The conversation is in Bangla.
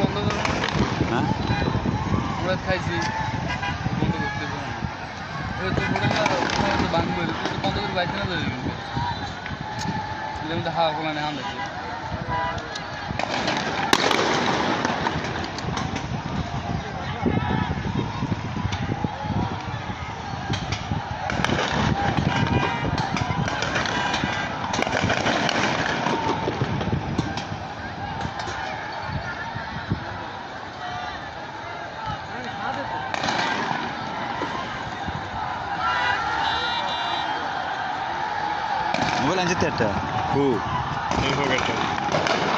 বন্ধ করো না? হ্যাঁ? আমরা খাইছি। বন্ধ করতে বান্ধব বাইতে না হাওয়া খোলা নেই Mau lanjut ya, Da? Bu. Ini gue gak